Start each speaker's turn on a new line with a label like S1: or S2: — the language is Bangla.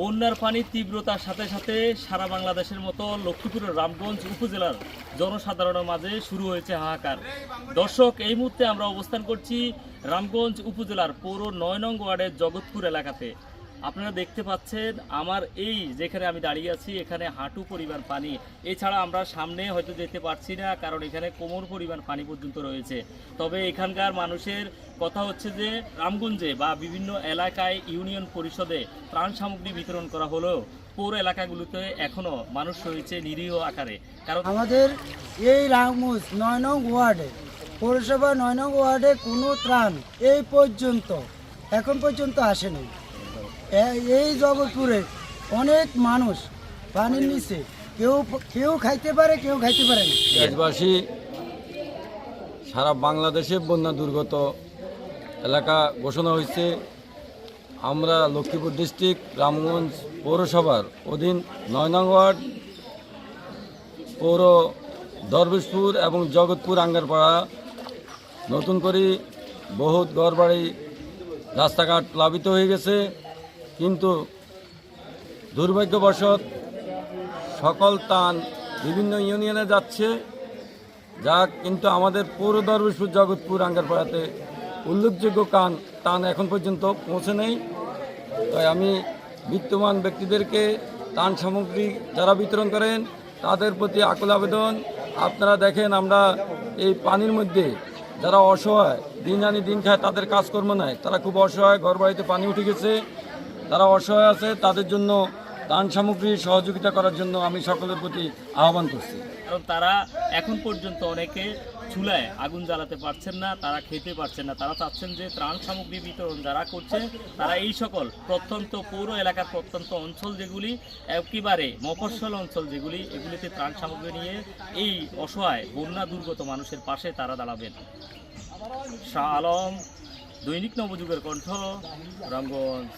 S1: বন্যার পানি তীব্রতার সাথে সাথে সারা বাংলাদেশের মতো লক্ষ্মীপুরের রামগঞ্জ উপজেলার জনসাধারণের মাঝে শুরু হয়েছে হাহাকার। দর্শক, এই মুহূর্তে আমরা অবস্থান করছি রামগঞ্জ উপজেলার পৌর নয় নং ওয়ার্ডের জগৎপুর এলাকাতে। আপনারা দেখতে পাচ্ছেন আমার এই যেখানে আমি দাঁড়িয়ে আছি, এখানে হাঁটু পরিমাণ পানি। এছাড়া আমরা সামনে হয়তো যেতে পারছি না, কারণ এখানে কোমর পরিমাণ পানি পর্যন্ত রয়েছে। তবে এখানকার মানুষের কথা হচ্ছে যে, রামগঞ্জে বা বিভিন্ন এলাকায় ইউনিয়ন পরিষদে ত্রাণ সামগ্রী বিতরণ করা হলেও পৌর এলাকাগুলোতে এখনও মানুষ রয়েছে নিরীহ আকারে। কারণ
S2: আমাদের এই রামুজ নয় নং ওয়ার্ডে, পৌরসভা নয় নং ওয়ার্ডে কোনো ত্রাণ এই পর্যন্ত, এখন পর্যন্ত আসেনি। এই জগৎপুরে অনেক মানুষ পানির নিচে। কেউ কেউ খাইতে পারে, কেউ খাইতে পারে
S3: দেশবাসী, সারা বাংলাদেশে বন্যা দুর্গত এলাকা ঘোষণা হয়েছে। আমরা লক্ষ্মীপুর ডিস্ট্রিক্ট, রামগঞ্জ পৌরসভার অধীন নয় নং ওয়ার্ড পৌর দরবেশপুর এবং জগৎপুর আঙ্গারপাড়া নতুন করে বহুত ঘরবাড়ি, রাস্তাঘাট প্লাবিত হয়ে গেছে। কিন্তু দুর্ভাগ্যবশত সকল তান বিভিন্ন ইউনিয়নে যাচ্ছে, যা কিন্তু আমাদের পৌর দরবেশপুর জগৎপুর আঙ্গারপাড়াতে উল্লেখযোগ্য কান টান এখন পর্যন্ত পৌঁছে নেই। তাই আমি বিত্তমান ব্যক্তিদেরকে তান সামগ্রী যারা বিতরণ করেন, তাদের প্রতি আকুল আবেদন। আপনারা দেখেন আমরা এই পানির মধ্যে যারা অসহায়, দিন আনি দিন খায়, তাদের কাজকর্ম নাই। তারা খুব অসহায় ঘর বাড়িতে পানি উঠে গেছে। তারা অসহায় আছে, তাদের জন্য দান সামগ্রী সহযোগিতা করার জন্য আমি সকলের প্রতি আহ্বান করছি।
S1: কারণ তারা এখন পর্যন্ত অনেকে চুলায় আগুন জ্বালাতে পারছেন না, তারা খেতে পারছেন না। তারা চাচ্ছেন যে ত্রাণ সামগ্রী বিতরণ যারা করছে, তারা এই সকল প্রত্যন্ত পৌর এলাকার প্রত্যন্ত অঞ্চল যেগুলি, একেবারে মফস্বল অঞ্চল যেগুলি, এগুলিতে ত্রাণ সামগ্রী নিয়ে এই অসহায়, বন্যা দুর্গত মানুষের পাশে তারা দাঁড়াবেন। শাহ আলম, দৈনিক নবযুগের কণ্ঠ রামগঞ্জ